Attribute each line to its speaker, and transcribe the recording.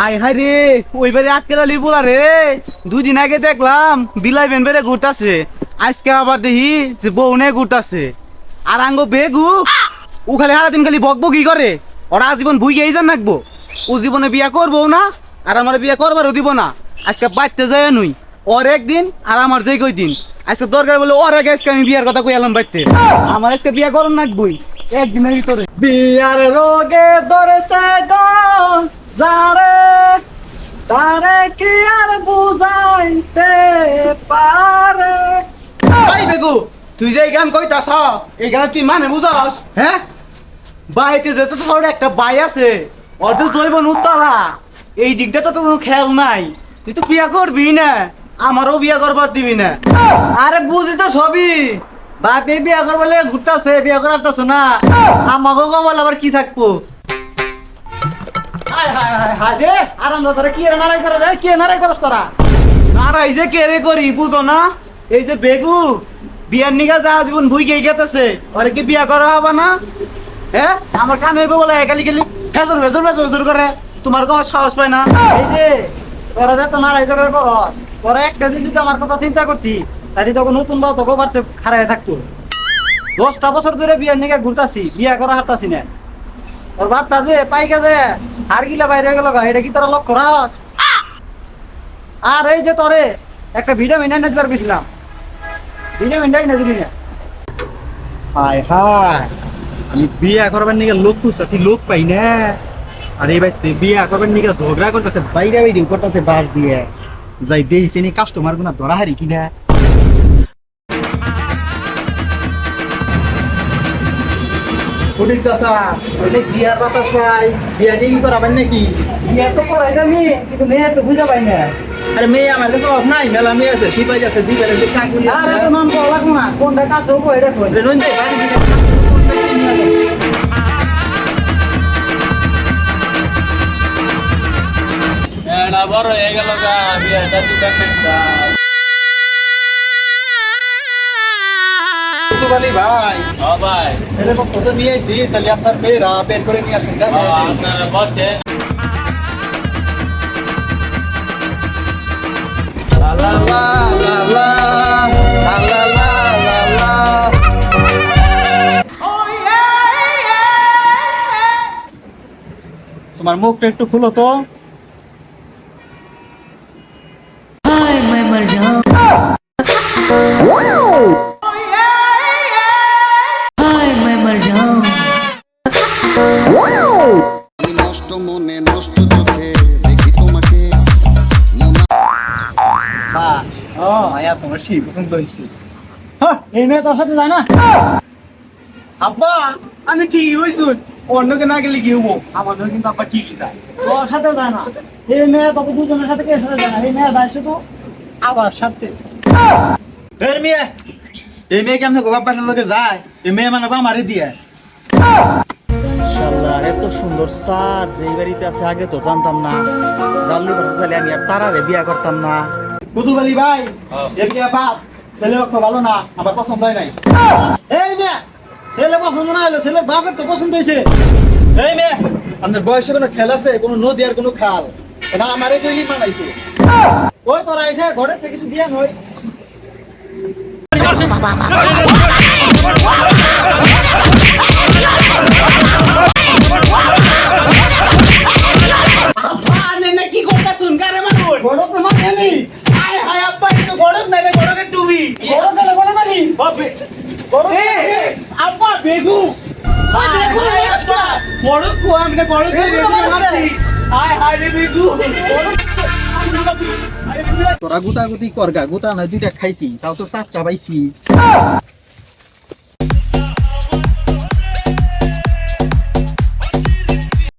Speaker 1: High high রে ওই বারে আটকেলা লিপুলা রে। দুই দিন আগে দেখলাম বিলাই বেন বেড়ে ঘুরতাছে। আজকে আবার দেখি যে বউনে ঘুরতাছে। আর আঙ্গ বেগু, ও খালি সারাদিন খালি বক কি করে। ওরা আজীবন ভুই গেই যান নাকবো ও জীবনে বিয়া করব না, আর আমার বিয়া করবারও দিব না। আজকে বাইতে যায় নুই। ওর একদিন আর আমার যে কই দিন আজকে দরকার বলে ওর আগে আজকে আমি বিয়ার কথা কই এলাম বাইতে। আমার আজকে বিয়া করুন নাকবই একদিনের ভিতরে।
Speaker 2: বিয়ার রোগে ধরেছে গো। যারে তারে কি আর বুঝাইতে পারে?
Speaker 1: ভাই বেগু তুই যে এই গান কইতাস এই গান তুই মানে বুঝাস? হ্যাঁ? বাইতে যেতে তো তোর একটা বাই আছে ওর তো জৈবন উত্তলা এই দিকটা তো তোর কোনো খেয়াল নাই। তুই তো বিয়া করবি না আমারও বিয়া করবার দিবি না।
Speaker 2: আরে বুঝি তো সবই। বাপে বিয়া করব লেগে ঘুরতাছে বিয়া করারতাছে না। আমাকে কবল আবার কি থাকব?
Speaker 1: নিগা তোমার সাহস পায় না?
Speaker 2: এই যে আমার কথা চিন্তা করতি নতুন খারাই থাকতো। দশটা বছর ধরে বিয়ার নিকে ঘুরতাছি, বিয়া করা হারতাছি না। ওর বাপটা যে পাইকা যে হার গিলা বাইরে গেল এটা কি তোরা লক্ষ্য রাখ আর এই যে তোরে, একটা ভিটামিন এনে দিবার গেছিলাম ভিটামিনটাই না দিলি না।
Speaker 3: হায় হায়, আমি বিয়া করবার নিকে লোক খুঁজতেছি, লোক পাই না। আর এই বাইতে বিয়া করবার নিকে ঝগড়া করতেছে, বাইরে বাইরে করতেছে বাস দিয়ে। যাই দিয়েছে নি কাস্টমার গুনা ধরা হারি কিনা। উঠিক চাষা ওইটা বিয়ার বাতাস নাই বিয়া দিয়ে কি করাবেন নাকি?
Speaker 2: বিয়া তো করাই আমি কিন্তু মেয়ে তো বুঝা পাই না
Speaker 3: আরে মেয়ে আমার কাছে নাই মেলা মেয়ে আছে সিপাই আছে দিবে আছে কাকুলি
Speaker 2: আর এত নাম করা লাগবো না কোনটা কাজ হব এটা কই
Speaker 3: যাই বাড়ি
Speaker 4: বড় হয়ে গেল গা বিয়েটা একটা
Speaker 3: কুতুবালি ভাই।
Speaker 4: ভাই
Speaker 3: ছেলে পক্ষ নিয়ে এসেছি তাহলে আপনার মেয়েরা বের করে নিয়ে আসেন
Speaker 4: আপনারা বসে।
Speaker 3: লা লা লা লা লা, লা লা লা লা লা। তোমার মুখটা একটু খুলো তো। মায়া তোমার ঠিক পছন্দ হয়েছে?
Speaker 2: হ্যাঁ, এই মেয়ে তোর সাথে যায় না?
Speaker 1: আব্বা আমি ঠিকই হয়েছি অন্যকে না গেলে কি হব? আমার নয় কিন্তু আব্বা ঠিকই যায়।
Speaker 2: তোর সাথেও যায় না। এই মেয়ে তোকে দুজনের সাথে কে সাথে যায় না? এই মেয়ে যায় শুধু আবার সাথে।
Speaker 3: এর মেয়ে এই মেয়ে কেমন গোবাব পাঠানোর লোকে যায়? এই মেয়ে মানে আমারই দিয়ে। এত সুন্দর সার যে বাড়িতে আছে আগে তো জানতাম না। জানলে কথা আমি আর তারারে বিয়া করতাম না। কুতুবালি ভাই
Speaker 4: হ্যাঁ।
Speaker 3: এর বিয়া বাপ ছেলে পক্ষ ভালো না আমার পছন্দ হয় নাই।
Speaker 2: এই মেয়ে ছেলে পছন্দ না হলে ছেলে বাপের তো পছন্দ হয়েছে।
Speaker 3: এই মেয়ে আপনার বয়সে কোনো খেল আছে? কোনো নদী আর কোনো খাল? না আমারে তৈরি মানাইতো
Speaker 2: ওই তোরা এসে ঘরে থেকে কিছু দিয়া নই
Speaker 1: কি করতে শুন কারে মানুষ?
Speaker 2: তো মানে আমি
Speaker 1: হায় হায় আব্বা একটু গড়ক নাই রে গড়কে টুবি
Speaker 2: ঘরে গেলে ঘরে গেলি
Speaker 1: বাপে এ, এ, আব্বা বেগু। বড় কো বড় হায় হায় রে বেগু।
Speaker 3: তোরা গুতি করগা গুতা না দুইটা খাইছি তাও তো চারটা পাইছি।